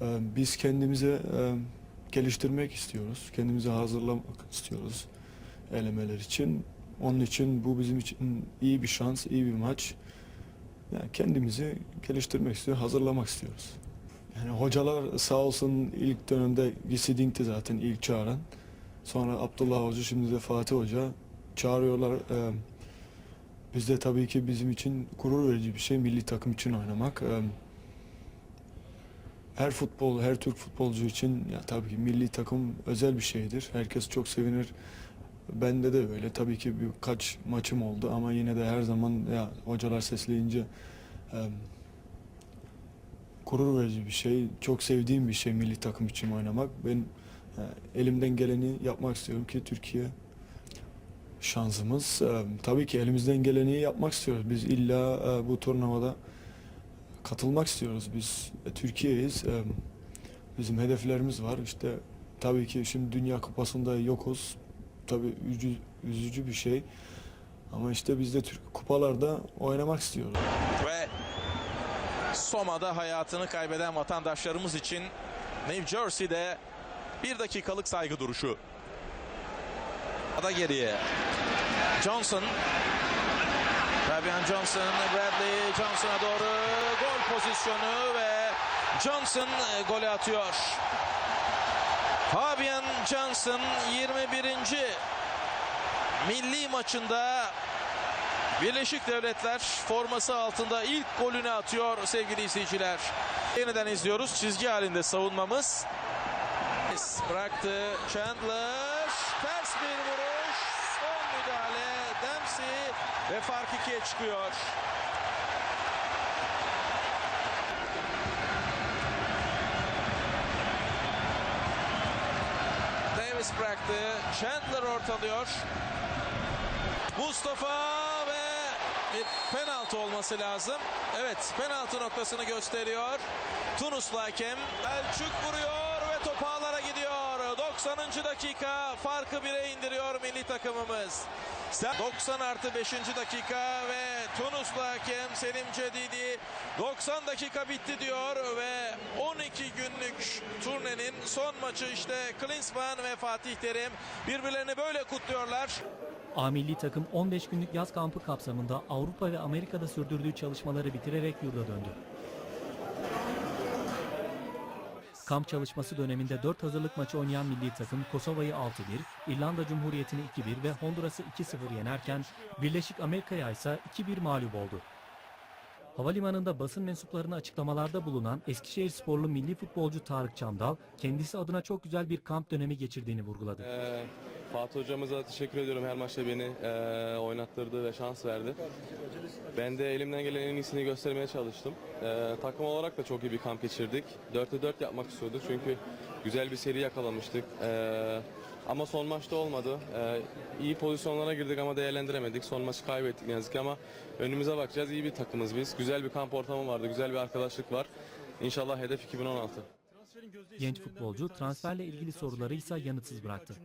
Ee, Biz kendimizi e, geliştirmek istiyoruz. Kendimizi hazırlamak istiyoruz elemeler için. Onun için bu bizim için iyi bir şans, iyi bir maç. Yani kendimizi geliştirmek istiyor, hazırlamak istiyoruz. Yani hocalar sağ olsun ilk dönemde Gisi Dink'ti zaten ilk çağıran. Sonra Abdullah Hoca, şimdi de Fatih Hoca çağırıyorlar. Ee, Biz de tabii ki bizim için gurur verici bir şey milli takım için oynamak. Ee, Her futbol, her Türk futbolcu için ya tabii ki milli takım özel bir şeydir. Herkes çok sevinir. Bende de öyle. Tabii ki birkaç maçım oldu ama yine de her zaman ya hocalar sesleyince e, gurur verici bir şey. Çok sevdiğim bir şey milli takım için oynamak. Ben e, elimden geleni yapmak istiyorum ki Türkiye şansımız. E, tabii ki elimizden geleni yapmak istiyoruz. Biz illa e, bu turnuvada katılmak istiyoruz. Biz e, Türkiye'yiz. E, bizim hedeflerimiz var. İşte tabii ki şimdi Dünya Kupası'nda yokuz. Tabii üzücü, üzücü bir şey. Ama işte biz de Türk kupalarda oynamak istiyoruz. Ve Soma'da hayatını kaybeden vatandaşlarımız için New Jersey'de bir dakikalık saygı duruşu. Ada geriye. Johnson. Fabian Johnson, Bradley Johnson'a doğru gol pozisyonu ve Johnson e, golü atıyor. Fabian Johnson 21. milli maçında Birleşik Devletler forması altında ilk golünü atıyor sevgili izleyiciler. Yeniden izliyoruz. Çizgi halinde savunmamız. Bıraktı Chandler. Ters bir vuruş. Müdahale Dempsey ve fark ikiye çıkıyor. Davis bıraktı. Chandler ortalıyor. Mustafa ve bir penaltı olması lazım. Evet penaltı noktasını gösteriyor. Tunuslu hakem. Elçuk vuruyor ve top ağlara gidiyor. 90. dakika farkı bire indiriyor milli takımımız. Sen- 90 artı 5. dakika ve Tunuslu hakem Selim Cedidi 90 dakika bitti diyor ve 12 günlük turnenin son maçı işte Klinsmann ve Fatih Terim birbirlerini böyle kutluyorlar. A milli takım 15 günlük yaz kampı kapsamında Avrupa ve Amerika'da sürdürdüğü çalışmaları bitirerek yurda döndü. Kamp çalışması döneminde 4 hazırlık maçı oynayan milli takım Kosova'yı 6-1, İrlanda Cumhuriyeti'ni 2-1 ve Honduras'ı 2-0 yenerken Birleşik Amerika'ya ise 2-1 mağlup oldu. Havalimanında basın mensuplarına açıklamalarda bulunan Eskişehir sporlu milli futbolcu Tarık Çamdal, kendisi adına çok güzel bir kamp dönemi geçirdiğini vurguladı. Ee, Fatih hocamıza teşekkür ediyorum her maçta beni e, oynattırdı ve şans verdi. Ben de elimden gelen en iyisini göstermeye çalıştım. Ee, takım olarak da çok iyi bir kamp geçirdik. 4'te 4 yapmak istiyorduk çünkü güzel bir seri yakalamıştık. Ee, ama son maçta olmadı. Ee, iyi pozisyonlara girdik ama değerlendiremedik. Son maçı kaybettik ne yazık ki ama önümüze bakacağız. İyi bir takımız biz. Güzel bir kamp ortamı vardı. Güzel bir arkadaşlık var. İnşallah hedef 2016. Genç futbolcu transferle ilgili soruları ise yanıtsız bıraktı.